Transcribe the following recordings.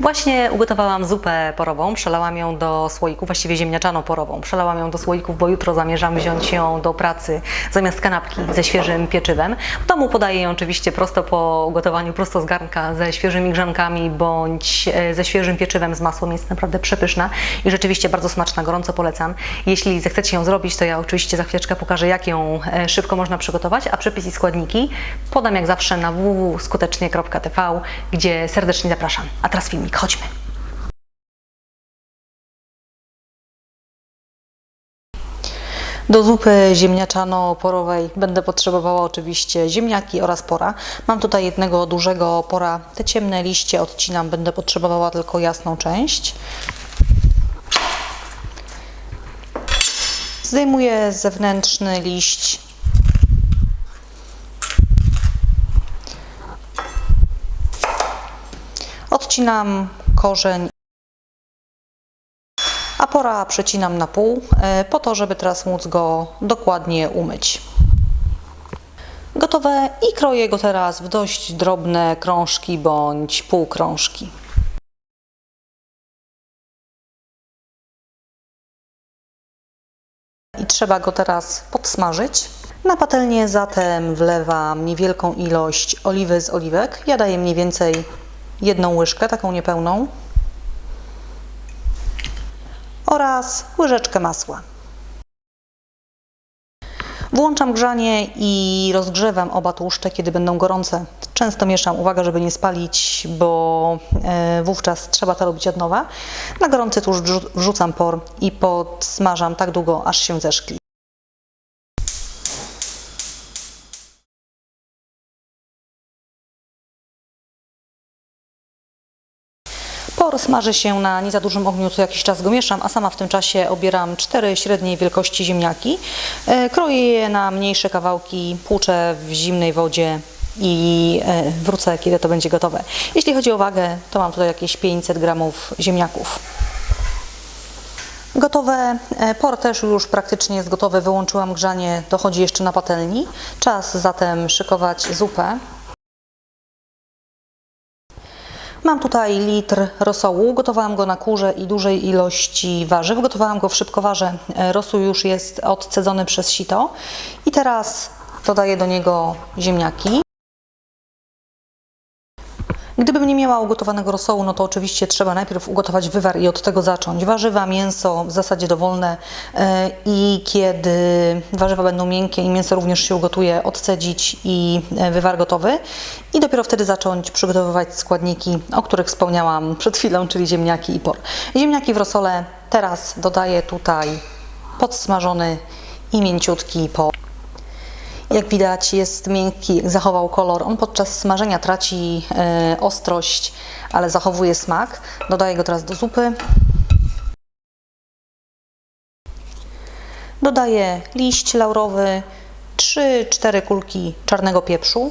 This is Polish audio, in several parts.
Właśnie ugotowałam zupę porową, przelałam ją do słoików, właściwie ziemniaczaną porową. Przelałam ją do słoików, bo jutro zamierzam wziąć ją do pracy zamiast kanapki ze świeżym pieczywem. W domu podaję ją oczywiście prosto po ugotowaniu, prosto z garnka ze świeżymi grzankami bądź e, ze świeżym pieczywem z masłem. Jest naprawdę przepyszna i rzeczywiście bardzo smaczna, gorąco polecam. Jeśli zechcecie ją zrobić, to ja oczywiście za chwileczkę pokażę, jak ją e, szybko można przygotować, a przepis i składniki podam jak zawsze na www.skutecznie.tv, gdzie serdecznie zapraszam. A teraz chodźmy. Do zupy ziemniaczano-porowej będę potrzebowała oczywiście ziemniaki oraz pora. Mam tutaj jednego dużego pora. Te ciemne liście odcinam, będę potrzebowała tylko jasną część. Zdejmuję zewnętrzny liść. Odcinam korzeń a pora przecinam na pół, e, po to, żeby teraz móc go dokładnie umyć. Gotowe i kroję go teraz w dość drobne krążki bądź półkrążki. I trzeba go teraz podsmażyć. Na patelnię zatem wlewam niewielką ilość oliwy z oliwek. Ja daję mniej więcej jedną łyżkę, taką niepełną oraz łyżeczkę masła. Włączam grzanie i rozgrzewam oba tłuszcze, kiedy będą gorące. Często mieszam, uwaga, żeby nie spalić, bo e, wówczas trzeba to robić od nowa. Na gorący tłuszcz wrzu- wrzucam por i podsmażam tak długo, aż się zeszkli. Por smaży się na nie za dużym ogniu, co jakiś czas go mieszam, a sama w tym czasie obieram cztery średniej wielkości ziemniaki. E, Kroję je na mniejsze kawałki, płuczę w zimnej wodzie i e, wrócę, kiedy to będzie gotowe. Jeśli chodzi o wagę, to mam tutaj jakieś 500 gramów ziemniaków. Gotowe, e, por też już praktycznie jest gotowy, wyłączyłam grzanie, dochodzi jeszcze na patelni. Czas zatem szykować zupę. Mam tutaj litr rosołu, gotowałam go na kurze i dużej ilości warzyw. Gotowałam go w szybkowarze, E, rosół już jest odcedzony przez sito. I teraz dodaję do niego ziemniaki. Nie miała ugotowanego rosołu, no to oczywiście trzeba najpierw ugotować wywar i od tego zacząć. Warzywa, mięso w zasadzie dowolne e, i kiedy warzywa będą miękkie i mięso również się ugotuje, odcedzić i e, wywar gotowy i dopiero wtedy zacząć przygotowywać składniki, o których wspomniałam przed chwilą, czyli ziemniaki i por. Ziemniaki w rosole teraz dodaję tutaj podsmażony i mięciutki por. Jak widać jest miękki, zachował kolor. On podczas smażenia traci e, ostrość, ale zachowuje smak. Dodaję go teraz do zupy. Dodaję liść laurowy, 3-4 kulki czarnego pieprzu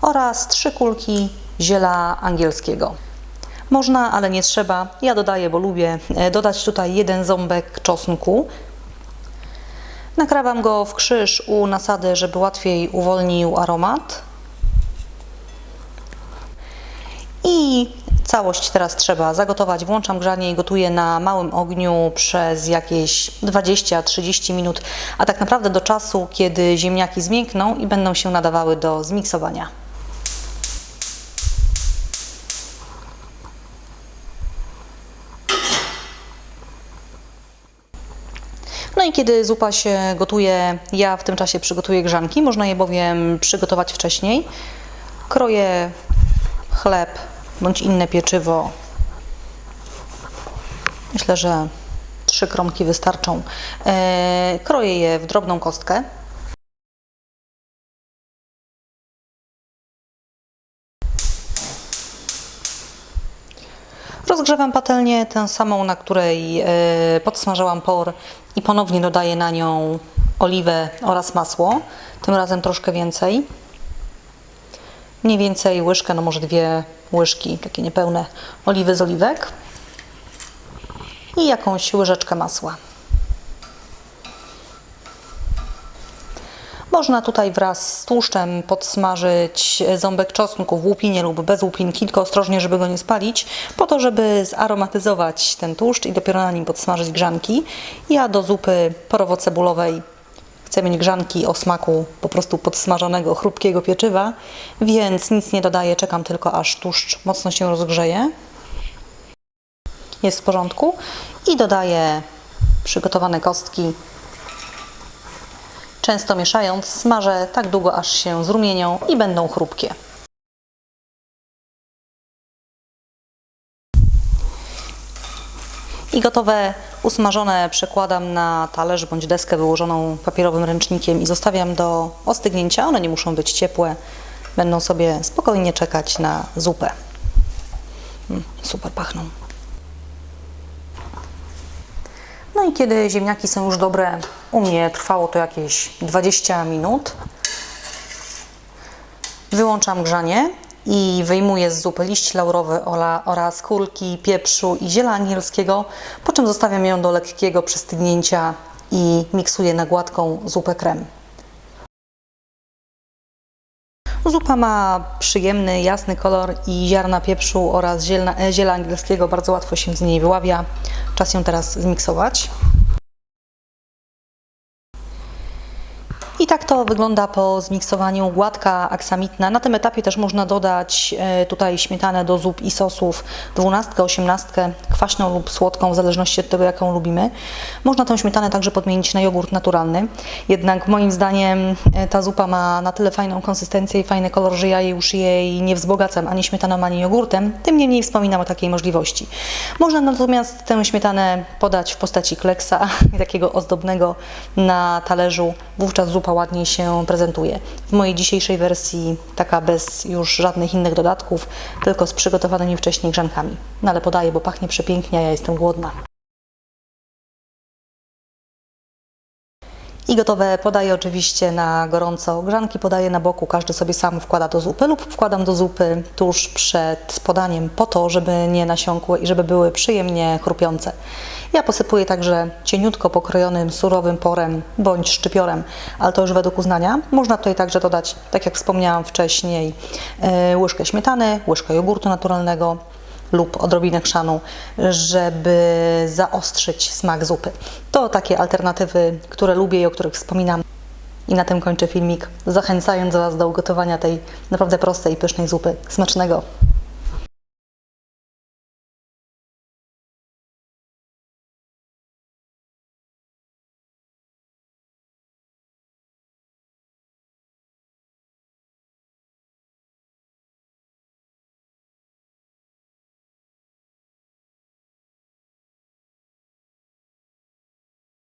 oraz 3 kulki ziela angielskiego. Można, ale nie trzeba. Ja dodaję, bo lubię e, dodać tutaj jeden ząbek czosnku. Nakrawam go w krzyż u nasady, żeby łatwiej uwolnił aromat. I całość teraz trzeba zagotować. Włączam grzanie i gotuję na małym ogniu przez jakieś 20-30 minut, a tak naprawdę do czasu, kiedy ziemniaki zmiękną i będą się nadawały do zmiksowania. No i kiedy zupa się gotuje, ja w tym czasie przygotuję grzanki. Można je bowiem przygotować wcześniej. Kroję chleb bądź inne pieczywo. Myślę, że trzy kromki wystarczą. E, kroję je w drobną kostkę. Rozgrzewam patelnię, tę samą, na której e, podsmażyłam por i ponownie dodaję na nią oliwę oraz masło, tym razem troszkę więcej. Mniej więcej łyżkę, no może dwie łyżki, takie niepełne oliwy z oliwek i jakąś łyżeczkę masła. Można tutaj wraz z tłuszczem podsmażyć ząbek czosnku w łupinie lub bez łupinki, tylko ostrożnie, żeby go nie spalić, po to, żeby zaromatyzować ten tłuszcz i dopiero na nim podsmażyć grzanki. Ja do zupy porowo-cebulowej chcę mieć grzanki o smaku po prostu podsmażonego, chrupkiego pieczywa, więc nic nie dodaję, czekam tylko aż tłuszcz mocno się rozgrzeje. Jest w porządku i dodaję przygotowane kostki. Często mieszając, smażę tak długo, aż się zrumienią i będą chrupkie. I gotowe usmażone przekładam na talerz bądź deskę wyłożoną papierowym ręcznikiem i zostawiam do ostygnięcia. One nie muszą być ciepłe, będą sobie spokojnie czekać na zupę. Mm, Super pachną. No i kiedy ziemniaki są już dobre, u mnie trwało to jakieś 20 minut. Wyłączam grzanie i wyjmuję z zupy liść laurowy oraz kulki pieprzu i ziela anielskiego, po czym zostawiam ją do lekkiego przestygnięcia i miksuję na gładką zupę krem. Zupa ma przyjemny, jasny kolor i ziarna pieprzu oraz zielna, e, ziela angielskiego bardzo łatwo się z niej wyławia. Czas ją teraz zmiksować. I tak to wygląda po zmiksowaniu. Gładka aksamitna. Na tym etapie też można dodać e, tutaj śmietanę do zup i sosów, dwunastkę, osiemnastkę, kwaśną lub słodką, w zależności od tego, jaką lubimy. Można tę śmietanę także podmienić na jogurt naturalny. Jednak moim zdaniem e, ta zupa ma na tyle fajną konsystencję i fajny kolor, że ja już jej nie wzbogacam ani śmietaną, ani jogurtem. Tym niemniej wspominam o takiej możliwości. Można natomiast tę śmietanę podać w postaci kleksa, takiego ozdobnego na talerzu. Wówczas zupa ładniej się prezentuje. W mojej dzisiejszej wersji taka bez już żadnych innych dodatków, tylko z przygotowanymi wcześniej grzankami. No ale podaję, bo pachnie przepięknie, a ja jestem głodna. I gotowe podaję oczywiście na gorąco. Grzanki podaję na boku, każdy sobie sam wkłada do zupy lub wkładam do zupy tuż przed podaniem po to, żeby nie nasiąkły i żeby były przyjemnie chrupiące. Ja posypuję także cieniutko pokrojonym surowym porem bądź szczypiorem, ale to już według uznania. Można tutaj także dodać, tak jak wspomniałam wcześniej, yy, łyżkę śmietany, łyżkę jogurtu naturalnego, lub odrobinę chrzanu, żeby zaostrzyć smak zupy. To takie alternatywy, które lubię i o których wspominam. I na tym kończę filmik, zachęcając Was do ugotowania tej naprawdę prostej i pysznej zupy. Smacznego!